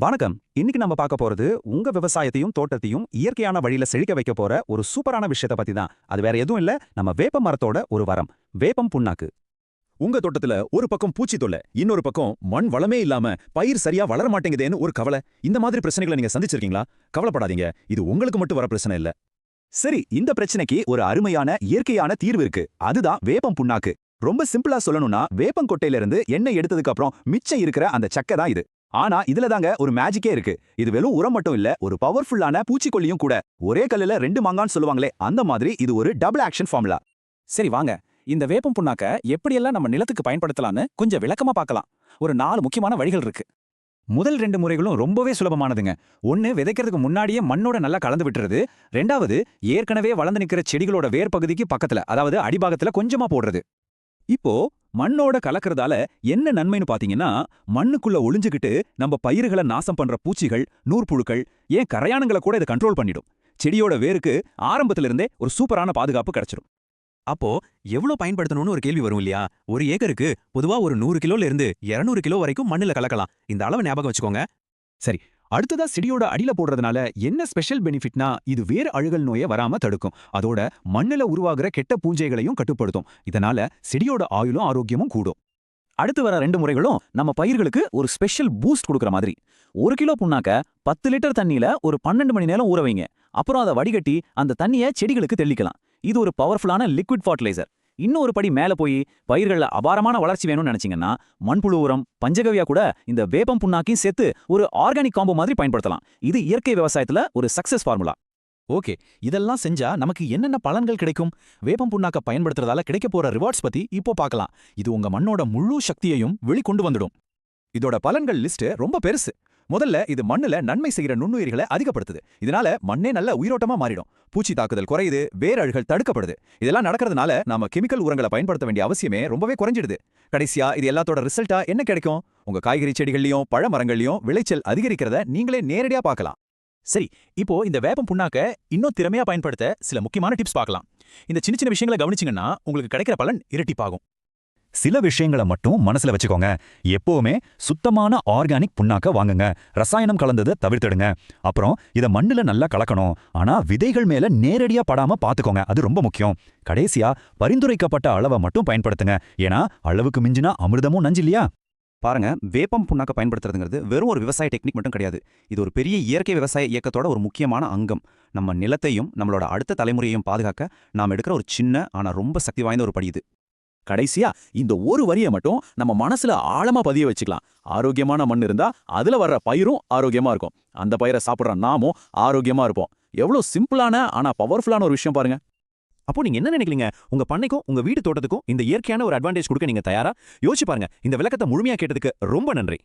வணக்கம். இன்னைக்கு நம்ம பார்க்க போறது உங்க விவசாயத்தையும் தோட்டத்தையும் இயற்கையான வழியில செழிக்க வைக்க போற ஒரு சூப்பரான விஷயத்த பத்தி தான். அது வேற எதுவும் இல்ல. நம்ம வேப்ப மரத்தோட ஒரு வரம். வேப்பம் புண்ணாக்கு. உங்க தோட்டத்துல ஒரு பக்கம் பூச்சி தொல்லை இன்னொரு பக்கம் மண் வளமே இல்லாம பயிர் சரியா வளர மாட்டேங்குதேன்னு ஒரு கவலை. இந்த மாதிரி பிரச்சனைகளை நீங்க சந்திச்சிருக்கீங்களா? கவலைப்படாதீங்க. இது உங்களுக்கு மட்டும் வர பிரச்சனை இல்ல. சரி இந்த பிரச்சனைக்கு ஒரு அருமையான இயற்கையான தீர்வு இருக்கு. அதுதான் வேப்பம் புண்ணாக்கு. ரொம்ப சிம்பிளா சொல்லணும்னா வேப்பங்கொட்டையிலிருந்து இருந்து எண்ணெய் எடுத்ததுக்கு அப்புறம் மிச்சம் இருக்கிற அந்த சக்கை தான் இது. ஆனா இதுல தாங்க ஒரு மேஜிக்கே இருக்கு. இது வெறும் உரம் மட்டும் இல்ல ஒரு பவர்ஃபுல்லான பூச்சிக்கொல்லியும் கூட. ஒரே கல்லுல ரெண்டு மாங்கான்னு சொல்லுவாங்களே அந்த மாதிரி இது ஒரு டபுள் ஆக்ஷன் ஃபார்முலா சரி வாங்க. இந்த வேப்பம் புண்ணாக்க எப்படியெல்லாம் நம்ம நிலத்துக்கு பயன்படுத்தலாம்னு கொஞ்சம் விளக்கமா பார்க்கலாம். ஒரு நாலு முக்கியமான வழிகள் இருக்கு. முதல் ரெண்டு முறைகளும் ரொம்பவே சுலபமானதுங்க. ஒன்னு விதைக்கிறதுக்கு முன்னாடியே மண்ணோட நல்லா கலந்து விட்டுறது. ரெண்டாவது ஏற்கனவே வளர்ந்து நிற்கிற செடிகளோட வேர் பகுதிக்கு பக்கத்துல அதாவது அடிபாகத்துல கொஞ்சமா போடுறது. இப்போ மண்ணோட கலக்கறதால என்ன நன்மைன்னு பாத்தீங்கன்னா மண்ணுக்குள்ள ஒளிஞ்சுகிட்டு நம்ம பயிர்களை நாசம் பண்ற பூச்சிகள் நூற்புழுக்கள் ஏன் கரையானங்களை கூட இதை கண்ட்ரோல் பண்ணிடும். செடியோட வேருக்கு ஆரம்பத்துல இருந்தே ஒரு சூப்பரான பாதுகாப்பு கிடைச்சிடும் அப்போ எவ்வளோ பயன்படுத்தணும்னு ஒரு கேள்வி வரும் இல்லையா? ஒரு ஏக்கருக்கு பொதுவா ஒரு நூறு கிலோல இருந்து 200 கிலோ வரைக்கும் மண்ணுல கலக்கலாம். இந்த அளவை ஞாபகம் வச்சுக்கோங்க. சரி அடுத்ததா செடியோட அடியில போடுறதுனால என்ன ஸ்பெஷல் பெனிஃபிட்னா இது வேறு அழுகல் நோயை வராம தடுக்கும். அதோட மண்ணுல உருவாகிற கெட்ட பூஞ்சைகளையும் கட்டுப்படுத்தும். இதனால செடியோட ஆயுளும் ஆரோக்கியமும் கூடும். அடுத்து வர ரெண்டு முறைகளும் நம்ம பயிர்களுக்கு ஒரு ஸ்பெஷல் பூஸ்ட் கொடுக்குற மாதிரி. ஒரு கிலோ புண்ணாக்க பத்து லிட்டர் தண்ணியில ஒரு பன்னெண்டு மணி நேரம் ஊற வைங்க. அப்புறம் அதை வடிகட்டி அந்த தண்ணியை செடிகளுக்கு தெளிக்கலாம். இது ஒரு பவர்ஃபுல்லான லிக்விட் ஃபர்டிலைசர் இன்னும் ஒரு படி மேல போய் பயிர்களில் அபாரமான வளர்ச்சி வேணும்னு நினைச்சீங்கன்னா மண்புழு உரம் பஞ்சகவியா கூட இந்த வேப்பம் புண்ணாக்கையும் சேர்த்து ஒரு ஆர்கானிக் காம்போ மாதிரி பயன்படுத்தலாம். இது இயற்கை விவசாயத்துல ஒரு சக்ஸஸ் ஃபார்முலா. ஓகே இதெல்லாம் செஞ்சா நமக்கு என்னென்ன பலன்கள் கிடைக்கும்? வேப்பம் புண்ணாக்க பயன்படுத்துறதால கிடைக்க போற ரிவார்ட்ஸ் பத்தி இப்போ பார்க்கலாம் இது உங்க மண்ணோட முழு சக்தியையும் வெளிக்கொண்டு வந்துடும். இதோட பலன்கள் லிஸ்ட் ரொம்ப பெருசு. முதல்ல இது மண்ணுல நன்மை செய்யற நுண்ணுயிர்களை அதிகப்படுத்துது. இதனால மண்ணே நல்ல உயிரோட்டமா மாறிடும். பூச்சி தாக்குதல் குறையுது வேரழுகள் தடுக்கப்படுது. இதெல்லாம் நடக்கிறதுனால நாம கெமிக்கல் உரங்களை பயன்படுத்த வேண்டிய அவசியமே ரொம்பவே குறைஞ்சிடுது. கடைசியா இது எல்லாத்தோட ரிசல்ட்டா என்ன கிடைக்கும்? உங்க காய்கறி செடிகள்லயும் பழ மரங்கள்லயும் விளைச்சல் அதிகரிக்கிறத நீங்களே நேரடியா பார்க்கலாம். சரி இப்போ இந்த வேப்பம் புண்ணாக்க இன்னும் திறமையா பயன்படுத்த சில முக்கியமான டிப்ஸ் பார்க்கலாம். இந்த சின்ன சின்ன விஷயங்களை கவனிச்சீங்கன்னா உங்களுக்கு கிடைக்கிற பலன் இரட்டிப்பாகும். சில விஷயங்களை மட்டும் மனசுல வச்சுக்கோங்க. எப்பவுமே சுத்தமான ஆர்கானிக் புண்ணாக்க வாங்குங்க. ரசாயனம் கலந்ததை தவிர்த்துடுங்க. அப்புறம் இத மண்ணுல நல்லா கலக்கணும். ஆனா விதைகள் மேல நேரடியா படாம பாத்துக்கோங்க. அது ரொம்ப முக்கியம். கடைசியா பரிந்துரைக்கப்பட்ட அளவை மட்டும் பயன்படுத்துங்க. ஏன்னா அளவுக்கு மிஞ்சினா அமிர்தமும் நஞ்சு இல்லையா பாருங்க வேப்பம் புண்ணாக்க பயன்படுத்துறதுங்கிறது வெறும் ஒரு விவசாய டெக்னிக் மட்டும் கிடையாது. இது ஒரு பெரிய இயற்கை விவசாய இயக்கத்தோட ஒரு முக்கியமான அங்கம். நம்ம நிலத்தையும் நம்மளோட அடுத்த தலைமுறையையும் பாதுகாக்க நாம் எடுக்கிற ஒரு சின்ன ஆனா ரொம்ப சக்தி வாய்ந்த ஒரு படி இது. கடைசியா இந்த ஒரு வரியை மட்டும் நம்ம மனசுல ஆழமா பதிய வச்சுக்கலாம். ஆரோக்கியமான மண் இருந்தா அதுல வர்ற பயிரும் ஆரோக்கியமா இருக்கும். அந்த பயிரை சாப்பிடுற நாமும் ஆரோக்கியமா இருப்போம். எவ்வளவு சிம்பிளான ஆனா பவர்ஃபுல்லான ஒரு விஷயம் பாருங்க. அப்போ நீங்க என்ன நினைக்கிறீங்க? உங்க பண்ணைக்கும் உங்க வீட்டு தோட்டத்துக்கும் இந்த இயற்கையான ஒரு அட்வான்டேஜ் கொடுக்க நீங்க தயாரா? யோசிச்சு பாருங்க. இந்த விளக்கத்தை முழுமையா கேட்டதுக்கு ரொம்ப நன்றி.